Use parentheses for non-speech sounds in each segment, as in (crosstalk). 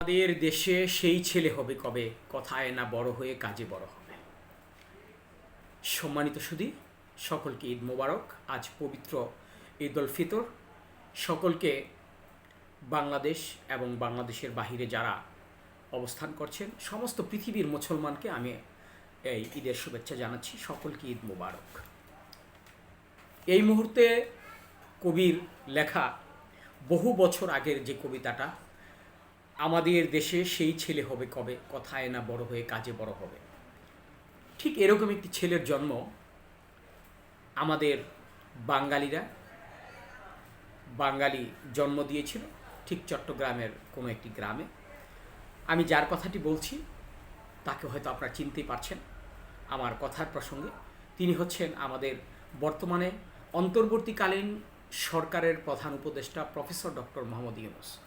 আমাদের দেশে সেই ছেলে হবে কবে? কথায় না বড় হয়ে কাজে বড় হবে। সম্মানিত সুদী সকলকে ঈদ মোবারক। আজ পবিত্র ঈদ উল ফিতর। সকলকে বাংলাদেশ এবং বাংলাদেশের বাহিরে যারা অবস্থান করছেন, সমস্ত পৃথিবীর মুসলমানকে আমি এই ঈদের শুভেচ্ছা জানাচ্ছি। সকলকে ঈদ মোবারক। এই মুহূর্তে কবির লেখা বহু বছর আগের যে কবিতাটা আমাদের দেশে সেই ছেলে হবে কবে? কথায় না বড় হয়ে কাজে বড় হবে। ঠিক এরকম একটি ছেলের জন্ম আমাদের বাঙালিরা বাঙালি জন্ম দিয়েছিল ঠিক চট্টগ্রামের কোনো একটি গ্রামে। আমি যার কথাটি বলছি, তাকে হয়তো আপনারা চিনতেই পারছেন আমার কথার প্রসঙ্গে। তিনি হচ্ছেন আমাদের বর্তমানে অন্তর্বর্তীকালীন সরকারের প্রধান উপদেষ্টা প্রফেসর ডক্টর মোহাম্মদ ইউনুস।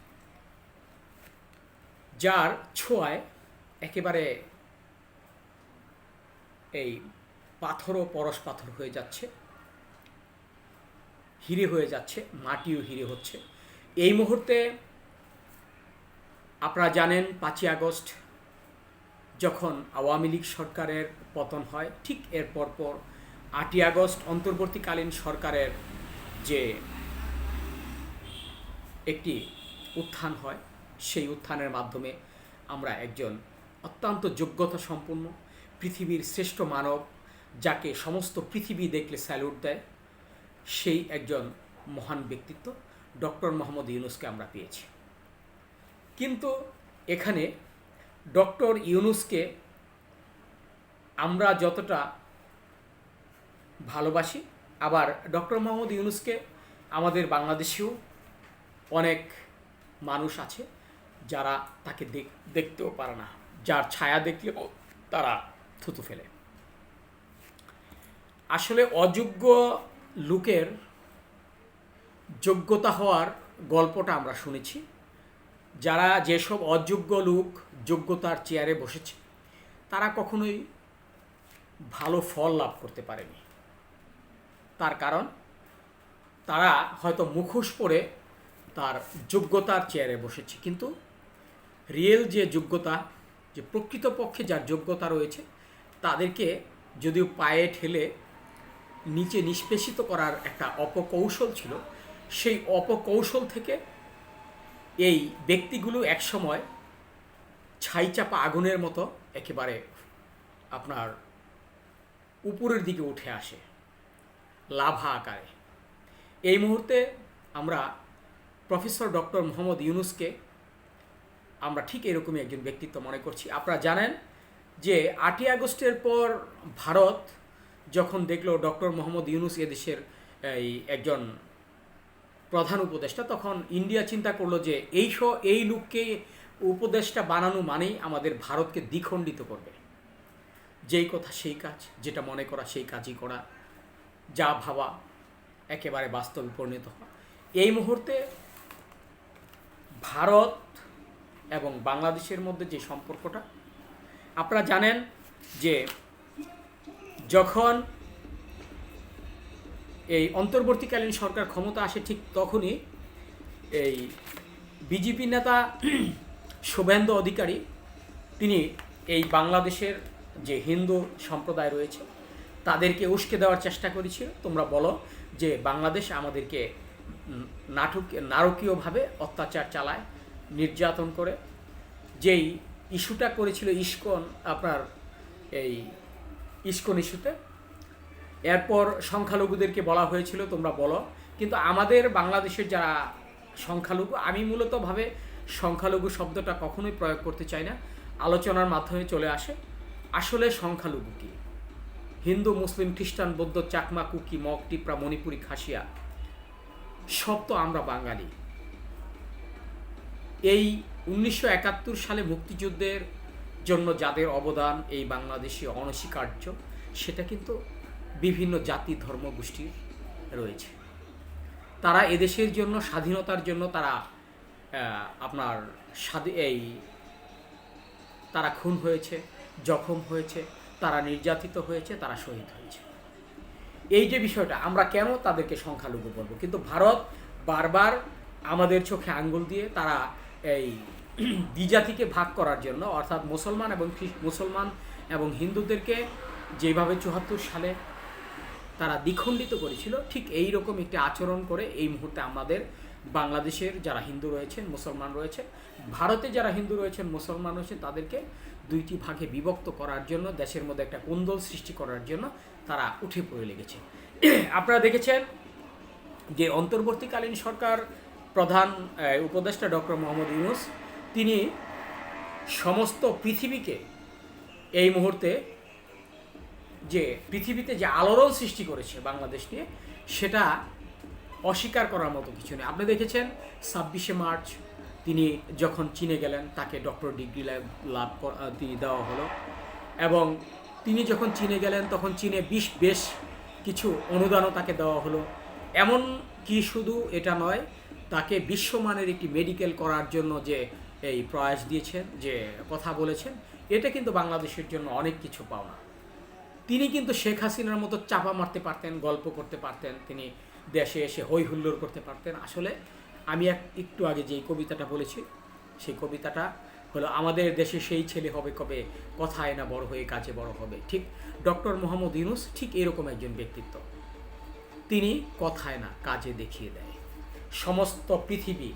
যার ছোঁয়ায় একেবারে এই পাথরও পরশ পাথর হয়ে যাচ্ছে, হিরে হয়ে যাচ্ছে, মাটিও হিরে হচ্ছে। এই মুহূর্তে আপনারা জানেন পাঁচই আগস্ট যখন আওয়ামী লীগ সরকারের পতন হয়, ঠিক এর পরপর আটই আগস্ট অন্তর্বর্তীকালীন সরকারের যে একটি উত্থান হয় সেই উত্থানের মাধ্যমে আমরা একজন অত্যন্ত যোগ্যতা সম্পন্ন পৃথিবীর শ্রেষ্ঠ মানব, যাকে সমস্ত পৃথিবী দেখলে স্যালুট দেয়, সেই একজন মহান ব্যক্তিত্ব ডক্টর মোহাম্মদ ইউনুসকে আমরা পেয়েছি। কিন্তু এখানে ডক্টর ইউনুসকে আমরা যতটা ভালোবাসি, আবার ডক্টর মোহাম্মদ ইউনুসকে আমাদের বাংলাদেশেও অনেক মানুষ আছে যারা তাকে দেখ- দেখতেও পারে না, যার ছায়া দেখলেও তারা থুতু ফেলে। আসলে অযোগ্য লোকের যোগ্যতা হওয়ার গল্পটা আমরা শুনেছি। যারা যেসব অযোগ্য লোক যোগ্যতার চেয়ারে বসেছে, তারা কখনোই ভালো ফল লাভ করতে পারেনি। তার কারণ, তারা হয়তো মুখোশ পরে তার যোগ্যতার চেয়ারে বসেছে, কিন্তু রিয়েল যে যোগ্যতা, যে প্রকৃতপক্ষে যার যোগ্যতা রয়েছে, তাদেরকে যদিও পায়ে ঠেলে নিচে নিষ্পেষিত করার একটা অপকৌশল ছিল, সেই অপকৌশল থেকে এই ব্যক্তিগুলো একসময় ছাইচাপা আগুনের মতো একেবারে আপনার উপরের দিকে উঠে আসে, লাভা আকারে। এই মুহূর্তে আমরা প্রফেসর ডক্টর মোহাম্মদ ইউনুসকে আমরা ঠিক এরকমই একজন ব্যক্তিত্ব মনে করছি। আপনারা জানেন যে আটই আগস্টের পর ভারত যখন দেখল ডক্টর মোহাম্মদ ইউনুস এদেশের এই একজন প্রধান উপদেষ্টা, তখন ইন্ডিয়া চিন্তা করল যে এই এই লোককে উপদেষ্টা বানানো মানেই আমাদের ভারতকে দ্বিখণ্ডিত করবে। যেই কথা সেই কাজ, যেটা মনে করা সেই কাজই করা, যা ভাবা একেবারে বাস্তবে পরিণত হওয়া। এই মুহূর্তে ভারত এবং বাংলাদেশের মধ্যে যে সম্পর্কটা, আপনারা জানেন যে যখন এই অন্তর্বর্তীকালীন সরকার ক্ষমতা আসে ঠিক তখনই এই বিজেপি নেতা (clears throat) শুভেন্দু অধিকারী, তিনি এই বাংলাদেশের যে হিন্দু সম্প্রদায় রয়েছে, তাদেরকে উস্কে দেওয়ার চেষ্টা করেছিল। তোমরা বলো যে বাংলাদেশ আমাদেরকে নাটক, নারকীয়ভাবে অত্যাচার চালায়। নির্যাতন করে। যেই ইস্যুটা করেছিল ইস্কন, আপনার এই ইস্কন ইস্যুতে। এরপর সংখ্যালঘুদেরকে বলা হয়েছিল, তোমরা বলো। কিন্তু আমাদের বাংলাদেশের যারা সংখ্যালঘু, আমি মূলতভাবে সংখ্যালঘু শব্দটা কখনোই প্রয়োগ করতে চাই না। আলোচনার মাধ্যমে চলে আসে, আসলে সংখ্যালঘু কী? হিন্দু, মুসলিম, খ্রিস্টান, বৌদ্ধ, চাকমা, কুকি, মগ, টিপরা, মণিপুরি, খাসিয়া, সব তো আমরা বাঙালি। এই উনিশশো একাত্তর সালে মুক্তিযুদ্ধের জন্য যাদের অবদান এই বাংলাদেশে অনস্বীকার্য, সেটা কিন্তু বিভিন্ন জাতি ধর্ম গোষ্ঠীর রয়েছে। তারা এদেশের জন্য, স্বাধীনতার জন্য তারা আপনার এই, তারা খুন হয়েছে, জখম হয়েছে, তারা নির্যাতিত হয়েছে, তারা শহীদ হয়েছে। এই যে বিষয়টা, আমরা কেন তাদেরকে সংখ্যালঘু বলব? কিন্তু ভারত বারবার আমাদের চোখে আঙ্গুল দিয়ে তারা এই (clears throat) দ্বিজাতিকে ভাগ করার জন্য, অর্থাৎ মুসলমান এবং মুসলমান এবং হিন্দুদেরকে যেভাবে চুয়াত্তর সালে তারা দ্বিখণ্ডিত করেছিল, ঠিক এই রকম একটি আচরণ করে এই মুহূর্তে আমাদের বাংলাদেশের যারা হিন্দু রয়েছেন, মুসলমান রয়েছে ভারতে যারা হিন্দু রয়েছেন, মুসলমান রয়েছেন, তাদেরকে দুইটি ভাগে বিভক্ত করার জন্য, দেশের মধ্যে একটা কুন্দল সৃষ্টি করার জন্য তারা উঠে পড়ে লেগেছে। (clears throat) আপনারা দেখেছেন যে অন্তর্বর্তীকালীন সরকার প্রধান উপদেষ্টা ডক্টর মোহাম্মদ ইউনুস, তিনি সমস্ত পৃথিবীকে এই মুহূর্তে যে পৃথিবীতে যে আলোড়ন সৃষ্টি করেছে বাংলাদেশ নিয়ে, সেটা অস্বীকার করার মতো কিছু নেই। আপনি দেখেছেন, ছাব্বিশে মার্চ তিনি যখন চীনে গেলেন, তাকে ডক্টর ডিগ্রি লাভ তিনি দেওয়া হলো এবং তিনি যখন চীনে গেলেন, তখন চীনে বিশ, বেশ কিছু অনুদানও তাকে দেওয়া হলো। এমন কি শুধু এটা নয় তাকে বিশ্বমানের একটি মেডিকেল করার জন্য যে এই প্রয়াস দিয়েছেন, যে কথা বলেছেন, এটা কিন্তু বাংলাদেশের জন্য অনেক কিছু পাওনা। তিনি কিন্তু শেখ হাসিনার মতো চাপা মারতে পারতেন, গল্প করতে পারতেন, তিনি দেশে এসে হই হুল্লোড় করতে পারতেন। আসলে আমি এক, একটু আগে যেই কবিতাটা বলেছি, সেই কবিতাটা হলো, আমাদের দেশে সেই ছেলে হবে কবে, কথায় না বড় হয়ে কাজে বড় হবে। ঠিক ডক্টর মোহাম্মদ ইউনুস ঠিক এরকম একজন ব্যক্তিত্ব। তিনি কথায় না, কাজে দেখিয়ে দেয়। সমস্ত পৃথিবী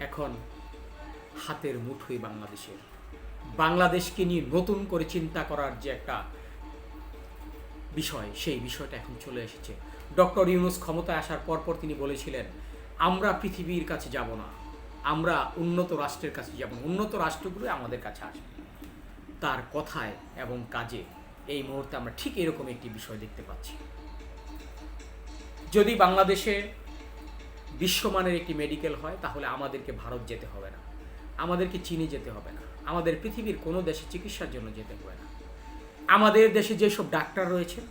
এখন হাতের মুঠোই বাংলাদেশের। বাংলাদেশকে নিয়ে নতুন করে চিন্তা করার যে একটা বিষয়, সেই বিষয়টা এখন চলে এসেছে। ডক্টর ইউনুস ক্ষমতায় আসার পরপর তিনি বলেছিলেন, আমরা পৃথিবীর কাছে যাব না। আমরা উন্নত রাষ্ট্রের কাছে যাব উন্নত রাষ্ট্রগুলো আমাদের কাছে আসবে। তার কথায় এবং কাজে এই মুহূর্তে আমরা ঠিক এরকম একটি বিষয় দেখতে পাচ্ছি। যদি বাংলাদেশে বিশ্বমানের একটি মেডিকেল হয়, তাহলে আমাদেরকে ভারত যেতে হবে না। আমাদেরকে চীনে যেতে হবে না। আমাদের পৃথিবীর কোনো দেশে চিকিৎসার জন্য যেতে হবে না। আমাদের দেশে যেসব ডাক্তার রয়েছেন,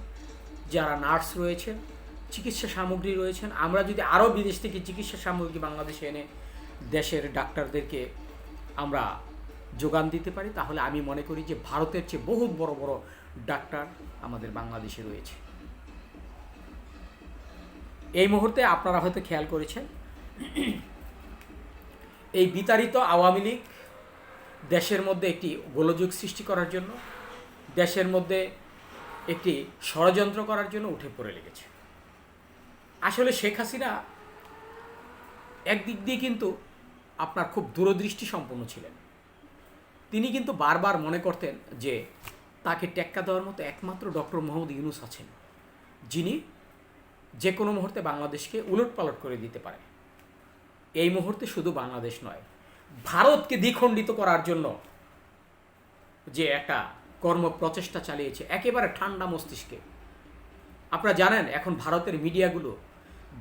যারা নার্স রয়েছেন, চিকিৎসা সামগ্রী রয়েছেন, আমরা যদি আরও বিদেশ থেকে চিকিৎসা সামগ্রী বাংলাদেশে এনে দেশের ডাক্তারদেরকে আমরা যোগান দিতে পারি, তাহলে আমি মনে করি যে ভারতের চেয়ে বহুত বড় বড় ডাক্তার আমাদের বাংলাদেশে রয়েছে। এই মুহূর্তে আপনারা হয়তো খেয়াল করেছেন, এই বিতাড়িত আওয়ামী লীগ দেশের মধ্যে একটি গোলযোগ সৃষ্টি করার জন্য, দেশের মধ্যে একটি ষড়যন্ত্র করার জন্য উঠে পড়ে লেগেছে। আসলে শেখ হাসিনা একদিক দিয়ে কিন্তু আপনার খুব দূরদৃষ্টি সম্পন্ন ছিলেন। তিনি কিন্তু বারবার মনে করতেন যে তাকে টেক্কা দেওয়ার মতো একমাত্র ডক্টর মোহাম্মদ ইউনুস আছেন, যিনি যে কোনো মুহূর্তে বাংলাদেশকে উলট পালট করে দিতে পারে। এই মুহূর্তে শুধু বাংলাদেশ নয়, ভারতকে দ্বিখণ্ডিত করার জন্য যে একটা কর্ম প্রচেষ্টা চালিয়েছে, একেবারে ঠান্ডা মস্তিষ্কে। আপনারা জানেন, এখন ভারতের মিডিয়াগুলো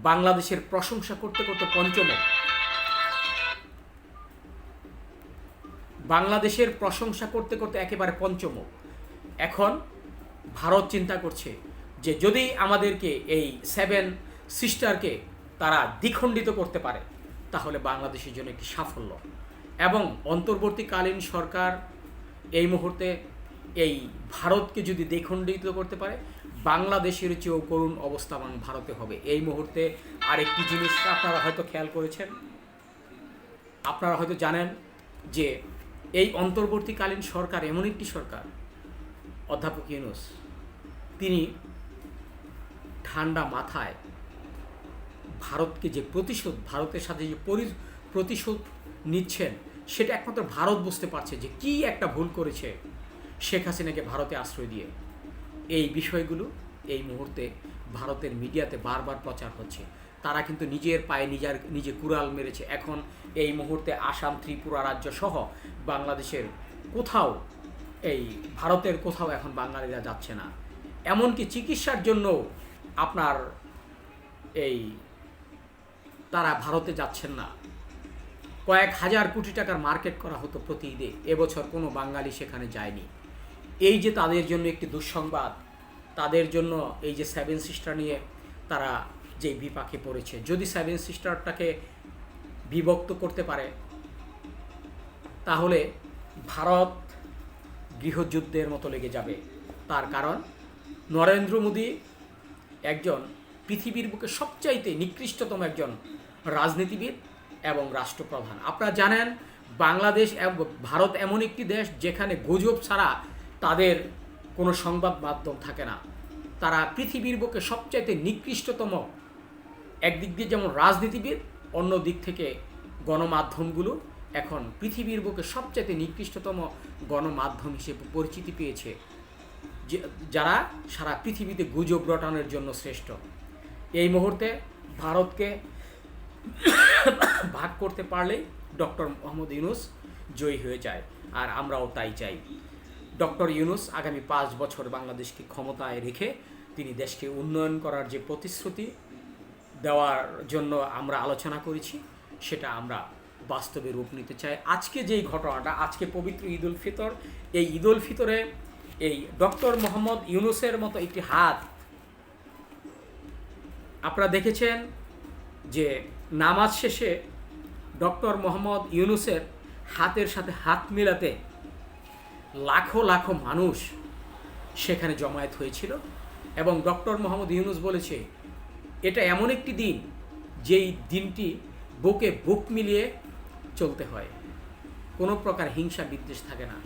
বাংলাদেশের প্রশংসা করতে করতে পঞ্চমক বাংলাদেশের প্রশংসা করতে করতে একেবারে পঞ্চমক এখন ভারত চিন্তা করছে যে যদি আমাদেরকে এই সেভেন সিস্টারকে তারা দ্বিখণ্ডিত করতে পারে, তাহলে বাংলাদেশের জন্য একটি সাফল্য। এবং অন্তর্বর্তীকালীন সরকার এই মুহূর্তে এই ভারতকে যদি দ্বিখণ্ডিত করতে পারে, বাংলাদেশের চেয়েও করুণ অবস্থামান ভারতে হবে। এই মুহূর্তে আরেকটি জিনিস আপনারা হয়তো খেয়াল করেছেন। আপনারা হয়তো জানেন যে এই অন্তর্বর্তীকালীন সরকার এমন একটি সরকার, অধ্যাপক ইউনুস। তিনি ঠান্ডা মাথায় ভারতকে যে প্রতিশোধ, ভারতের সাথে যে পরি- প্রতিশোধ নিচ্ছেন, সেটা একমাত্র ভারত বুঝতে পারছে যে কি একটা ভুল করেছে শেখ হাসিনাকে ভারতে আশ্রয় দিয়ে। এই বিষয়গুলো এই মুহূর্তে ভারতের মিডিয়াতে বারবার প্রচার হচ্ছে। তারা কিন্তু নিজের পায়ে নিজের, নিজে কুড়াল মেরেছে। এখন এই মুহূর্তে আসাম, ত্রিপুরা রাজ্য সহ বাংলাদেশের কোথাও এই ভারতের কোথাও এখন বাঙালিরা যাচ্ছে না। এমনকি চিকিৎসার জন্য আপনার এই তারা ভারতে যাচ্ছেন না। কয়েক হাজার কোটি টাকার মার্কেট করা হতো প্রতি ঈদে এবছর কোনো বাঙালি সেখানে যায়নি। এই যে তাদের জন্য একটি দুঃসংবাদ, তাদের জন্য এই যে সেভেন সিস্টার নিয়ে তারা যে বিপাকে পড়েছে, যদি সেভেন সিস্টারটাকে বিভক্ত করতে পারে, তাহলে ভারত গৃহযুদ্ধের মতো লেগে যাবে। তার কারণ, নরেন্দ্র মোদী একজন পৃথিবীর বুকে সবচাইতে নিকৃষ্টতম একজন রাজনীতিবিদ এবং রাষ্ট্রপ্রধান। আপনারা জানেন, বাংলাদেশ এব- ভারত এমন একটি দেশ যেখানে গুজব ছাড়া তাদের কোনো সংবাদ মাধ্যম থাকে না। তারা পৃথিবীর বুকে সবচাইতে নিকৃষ্টতম একদিক দিয়ে যেমন রাজনীতিবিদ, অন্য দিক থেকে গণমাধ্যমগুলো এখন পৃথিবীর বুকে সবচাইতে নিকৃষ্টতম গণমাধ্যম হিসেবে পরিচিতি পেয়েছে। যারা সারা পৃথিবীতে গুজব রটানোর জন্য শ্রেষ্ঠ। এই মুহূর্তে ভারতকে ভাগ করতে পারলেই ডক্টর মোহাম্মদ ইউনুস জয়ী হয়ে যায়, আর আমরাও তাই চাই। ডক্টর ইউনুস আগামী পাঁচ বছর বাংলাদেশকে ক্ষমতায় রেখে তিনি দেশকে উন্নয়ন করার যে প্রতিশ্রুতি দেওয়ার জন্য আমরা আলোচনা করেছি, সেটা আমরা বাস্তবে রূপ নিতে চাই। আজকে যেই ঘটনাটা, আজকে পবিত্র ঈদ উল ফিতর, এই ঈদ উল ফিতরে এই ডক্টর মোহাম্মদ ইউনুসের মতো একটি হাত। আপনারা দেখেছেন যে নামাজ শেষে ডক্টর মোহাম্মদ ইউনুসের হাতের সাথে হাত মিলাতে লাখো লাখো মানুষ সেখানে জমায়েত হয়েছিল এবং ডক্টর মোহাম্মদ ইউনুস বলেছে, এটা এমন একটি দিন যেই দিনটি বুকে বুক মিলিয়ে চলতে হয়। কোনো প্রকার হিংসা বিদ্বেষ থাকে না।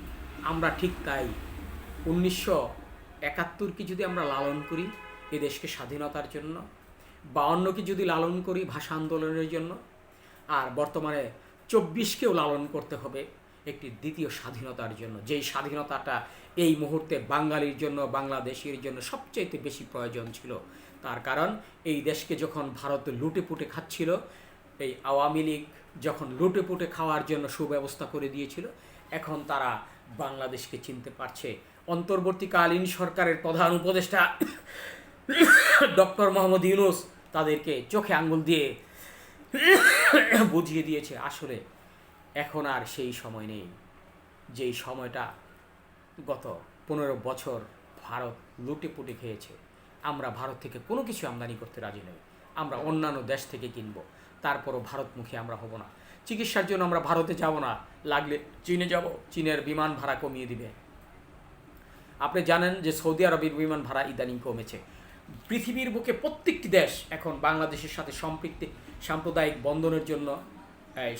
আমরা ঠিক তাই। উনিশশো একাত্তরকে যদি আমরা লালন করি এ দেশকে স্বাধীনতার জন্য বাউন্নকে যদি লালন করি ভাষা আন্দোলনের জন্য, আর বর্তমানে চব্বিশকেও লালন করতে হবে একটি দ্বিতীয় স্বাধীনতার জন্য। যেই স্বাধীনতাটা এই মুহূর্তে বাঙালির জন্য, বাংলাদেশের জন্য সবচাইতে বেশি প্রয়োজন ছিল, তার কারণ এই দেশকে যখন ভারত লুটে পুটে খাচ্ছিল, এই আওয়ামী লীগ যখন লুটে পুটে খাওয়ার জন্য সুব্যবস্থা করে দিয়েছিল, এখন তারা বাংলাদেশকে চিনতে পারছে অন্তর্বর্তীকালীন সরকারের প্রধান উপদেষ্টা ডক্টর মোহাম্মদ ইউনুস তাদেরকে চোখে আঙ্গুল দিয়ে বুঝিয়ে দিয়েছে, আসলে এখন আর সেই সময় নেই। যেই সময়টা গত পনেরো বছর ভারত লুটে পুটে খেয়েছে, আমরা ভারত থেকে কোনো কিছু আমদানি করতে রাজি নই। আমরা অন্যান্য দেশ থেকে কিনব, তারপরও ভারতমুখী আমরা হব না। চিকিৎসার জন্য আমরা ভারতে যাব না, লাগলে চীনে যাব, চীনের বিমান ভাড়া কমিয়ে দিবে। আপনি জানেন যে সৌদি আরবের বিমান ভাড়া ইদানিং কমেছে। পৃথিবীর বুকে প্রত্যেকটি দেশ এখন বাংলাদেশের সাথে সম্পৃক্তি সাম্প্রদায়িক বন্ধনের জন্য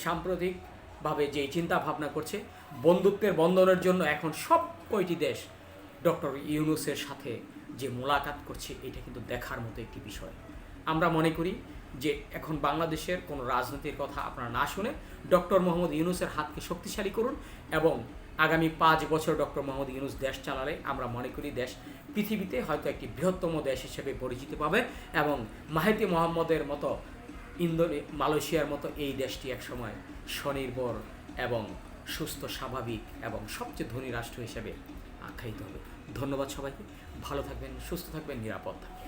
সাম্প্রতিকভাবে যে চিন্তা ভাবনা করছে, বন্ধুত্বের বন্ধনের জন্য এখন সব কয়টি দেশ ডক্টর ইউনুসের সাথে যে মোলাকাত করছে, এটা কিন্তু দেখার মতো একটি বিষয়। আমরা মনে করি যে এখন বাংলাদেশের কোনো রাজনীতির কথা আপনারা না শুনে ডক্টর মোহাম্মদ ইউনুসের হাতকে শক্তিশালী করুন এবং আগামী পাঁচ বছর ডক্টর মোহাম্মদ ইউনুস দেশ চালালে, আমরা মনে করি দেশ পৃথিবীতে হয়তো একটি বৃহত্তম দেশ হিসেবে পরিচিতি পাবে এবং মাহেতি মোহাম্মদের মতো ইন্দোনে, মালয়েশিয়ার মতো এই দেশটি একসময় স্বনির্ভর এবং সুস্থ, স্বাভাবিক এবং সবচেয়ে ধনী রাষ্ট্র হিসেবে আখ্যায়িত হবে। ধন্যবাদ সবাইকে। ভালো থাকবেন, সুস্থ থাকবেন, নিরাপদ থাকবেন।